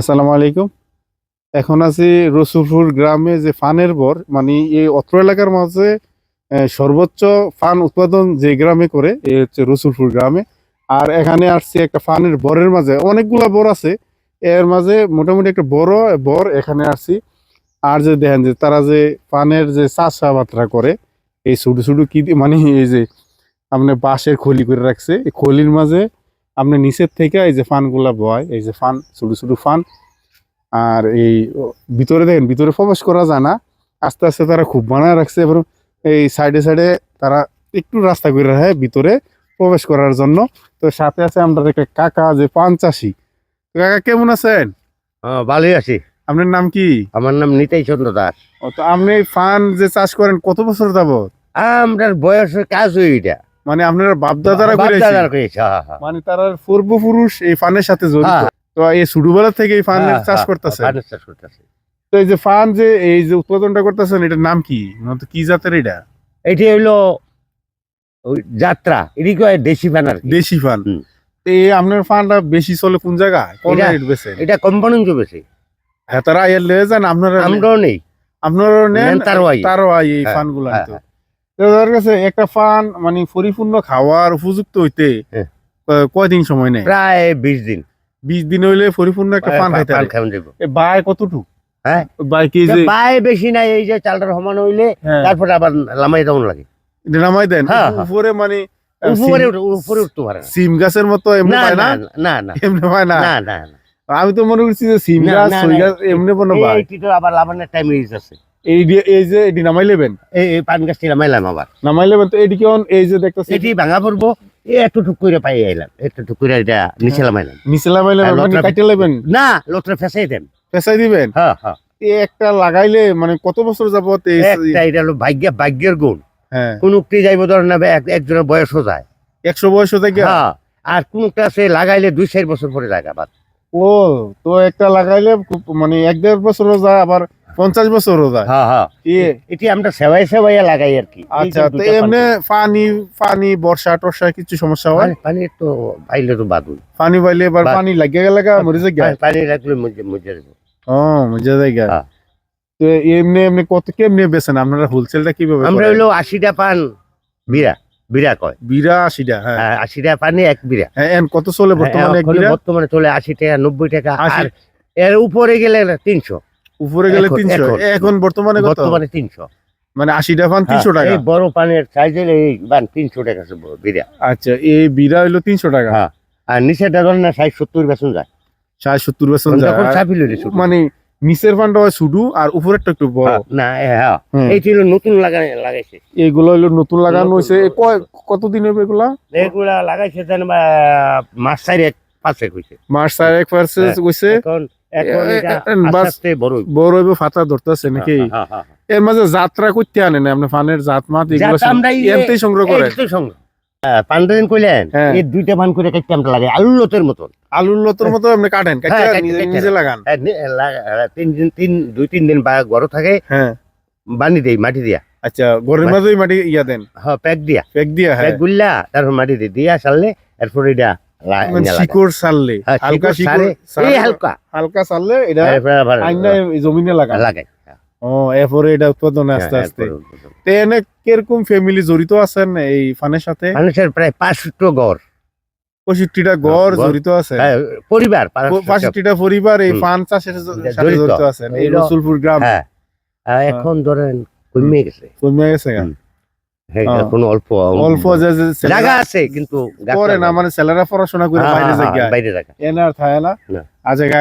আসসালামু আলাইকুম। এখন আছি রসুলপুর গ্রামে যে ফানের বর মানে এই অত্র এলাকার মাঝে সর্বোচ্চ ফান উৎপাদন যে গ্রামে করে এই হচ্ছে রসুলপুর গ্রামে। আর এখানে আসছি একটা ফানের বরের মাঝে। অনেকগুলা বর আছে। এর মাঝে মোটামুটি একটা বড় বর এখানে আসছি। আর যে দেখেন যে তারা যে ফানের যে চাষাবাদরা করে, এই ছোটো ছোটো কি মানে এই যে, আপনার বাঁশের খলি করে রাখছে। এই খলির মাঝে আপনি নিচের থেকে এই যে ফানগুলা বয় এই যে ফান ছোটো ছোটো ফান আর এই ভিতরে দেখেন ভিতরে প্রবেশ করা যায় না। আস্তে আস্তে তারা খুব বানায় রাখছে এবং এই সাইডে সাইডে তারা একটু রাস্তা করে রাখে ভিতরে প্রবেশ করার জন্য। তো সাথে আছে আমরা একটা কাকা যে পান চাষি। কাকা কেমন আছেন? হ্যাঁ ভালোই আছি। আপনার নাম কি? আমার নাম নিতাই চন্দ্র দাস। ও, তো আপনি ফান যে চাষ করেন কত বছর যাবত? আমরার বয়সের কাজ হই এটা মানে আপনার বাপ দাদারা করেছে, হ্যাঁ, হ্যাঁ। মানে তারা পূর্বপুরুষ এই ফানের সাথে জড়িত। হ্যাঁ, তো এই ছোটবেলা থেকে এই ফানের হ্যাঁ, চাষ হ্যাঁ, করতেছে পানের চাষ করতেছে। তো এই যে ফান যে এই যে উৎপাদনটা করতেছেন এটার নাম কি? মূলত কি জাতের এটা? এটি ওই যাত্রা এটি কয় দেশি ফ্যানার দেশি ফান। এই আপনার ফানটা বেশি চলে কোন জায়গায়? কোন রেট এটা কোম্পানি হ্যাঁ তারা এর যান আপনারা আমরাও নেই। আপনারা নেন তারও আই। তারও আই এই হ্যাঁ, ফানগুলো হ্যাঁ, তো তাদের কাছে একটা ফান মানে পরিপূর্ণ খাওয়ার উপযুক্ত হইতে হ্যাঁ। কয়দিন সময় নেয়? প্রায় বিশ দিন। বিশ দিন হইলে পরিপূর্ণ একটা ফান খাইতে বাই কতটুকু? হ্যাঁ। বাই কি যে পায়ে বেশি নাই এই যে চালটার সমান হইলে হ্যাঁ, তারপরে আবার লামাই তেমন লাগে। নামাই দেন। উপরে মানে উপরে উপরে উঠতে পারে সিম গাছের মতো এমনি না না? না না না। এমনি না? না আমি তো মনে করছি যে সিম গাছ এমনি কোনো আবার লাভানের টাইম হয়ে যাচ্ছে। এই এই যে এটি নামাই লেবেন এই এই পান গাছটি লামাইলাম আবার। নামাই লেবেন তো? এটি কেমন এই যে দেখতেছি এটি ভাঙা পড়ব। এই একটু টুক করে পাই আইলাম। একটু করে এটা নিচে নিচে হ্যাঁ, মানে কাটে লেবেন না লোকটা ফেসাই দেন। পেশাই দিবেন? হ্যাঁ হ্যাঁ। এই একটা লাগাইলে মানে কত বছর যাবত এই একটা এটা হলো ভাগ্য ভাগ্যের গুণ। হ্যাঁ। কোন উক্তি যাইব ধরেন না এক- একজনের বয়সও যায়। একশো বয়স থেকে হ্যাঁ। আর কোনটা সে লাগাইলে দুই চার বছর পরে যায় ও তো একটা লাগাইলে মানে এক দেড় বছরও যায় আবার পঞ্চাশ বছর যায় হ্যাঁ হ্যাঁ। এটি আমরা সেবাই সেবাই লাগাই আর কি। আচ্ছা তো এমনি পানি পানি বর্ষা টর্ষা কিছু সমস্যা হয়? পানি- তো পাইলে তো বাদুল। পানি পাইলে এবার পানি লাগিয়ে গেলে মরে যায় পানি- রাখলে মজে মজে যাবে। ও মজা জায়গা হ্যাঁ। তো এমনি এমনি কত কেমনি বেছেন আপনারা হোলসেলটা কীভাবে আমরা? হইল আশিটা পান বিরা। বিরা কয়। বিরা আশিটা হ্যাঁ। হ্যাঁ, আশিটা পানি এক বিরা। হ্যাঁ কত চলে বর্তমানে বর্তমানে চলে আশি টাকা নব্বই টাকা। আর এর উপরে গেলে তিনশো। উপরে গেলে তিনশো। এখন। বর্তমানে বর্তমানে তিনশো। মানে আশিটা পান তিনশো টাকা? এই বড় পানের সাইজের এই বান তিনশো টাকা বড় আচ্ছা এই বিরা হইল তিনশো টাকা? হ্যাঁ। আর নিচেটা ধরেন না ষাট সত্তর বেতন যায়। ষাট সত্তর বেতন যায়। মানে নিচের পানটা হয় শুধু আর উপরেরটা একটু বড়। হ্যাঁ, না হ্যাঁ। এই ছিল নতুন লাগাই লাগাইছে। এগুলো হইল নতুন লাগানো হয়েছে কয় কতদিন হবে এগুলা? এগুলা লাগাইছে মাস চারি এক পাঁচে কইছে মার্চ চার এক পার্সেন্ট হ্যাঁ। হয়েছে এখন বড় হইব। ফাতা ধরতেছে নাকি হ্যাঁ, হ্যাঁ, হ্যাঁ। এর মাঝে যাত্রা করতে আনে না আপনি ফানের জাত মাত এগুলো যাতে এমতেই সংগ্রহ করে এই তো সঙ্গে। পান্ডারিন কইলেন। এই দুইটা পান করে কাটতে আমরা লাগে লতের মতন আলুর লতর মতো আপনি কাটেন নিজে- লাগান তিন দিন তিন দুই তিন দিন বা থাকে বানি দেই মাটি দিয়া আচ্ছা ঘরের। মাঝেই মাটি ইয়া দেন হ্যাঁ প্যাক দিয়া ফেক দিয়া প্যাক গুল্লা তারপর মাটি দিয়ে দিয়া সারলে এরপর এটা। শিকড় সারলে হ্যাঁ, হালকা শিকড় শিকড় এই হালকা। হালকা সারলে এটা আইনা জমিনে লাগান লাগাই ও এরপরে এটা উৎপাদন আস্তে হ্যাঁ, আস্তে এরপর- এনে কীরকম ফ্যামিলি জড়িত আছেন এই ফানের সাথে? মানুষের প্রায় পাঁচশো পঁয়ষট্টিটা গড় গড়। জড়িত আছে? হ্যাঁ, পরিবার পঁয়ষট্টিটা পরিবার এই। ফান চাষের সাথে জড়িত। আছেন এই এইলো- রসুলপুর গ্রাম। হ্যাঁ। এখন ধরেন কমে গেছে। কমে গেছে। হ্যাঁ, হ্যাঁ। এখন অল্প অল্প জায়গা আছে কিন্তু পরে করে না। মানে ছেলেরা পড়াশোনা করে হ্যাঁ, বাইরে হ্যাঁ, জায়গা বাইরে জায়গা এনার থাকে না কাকা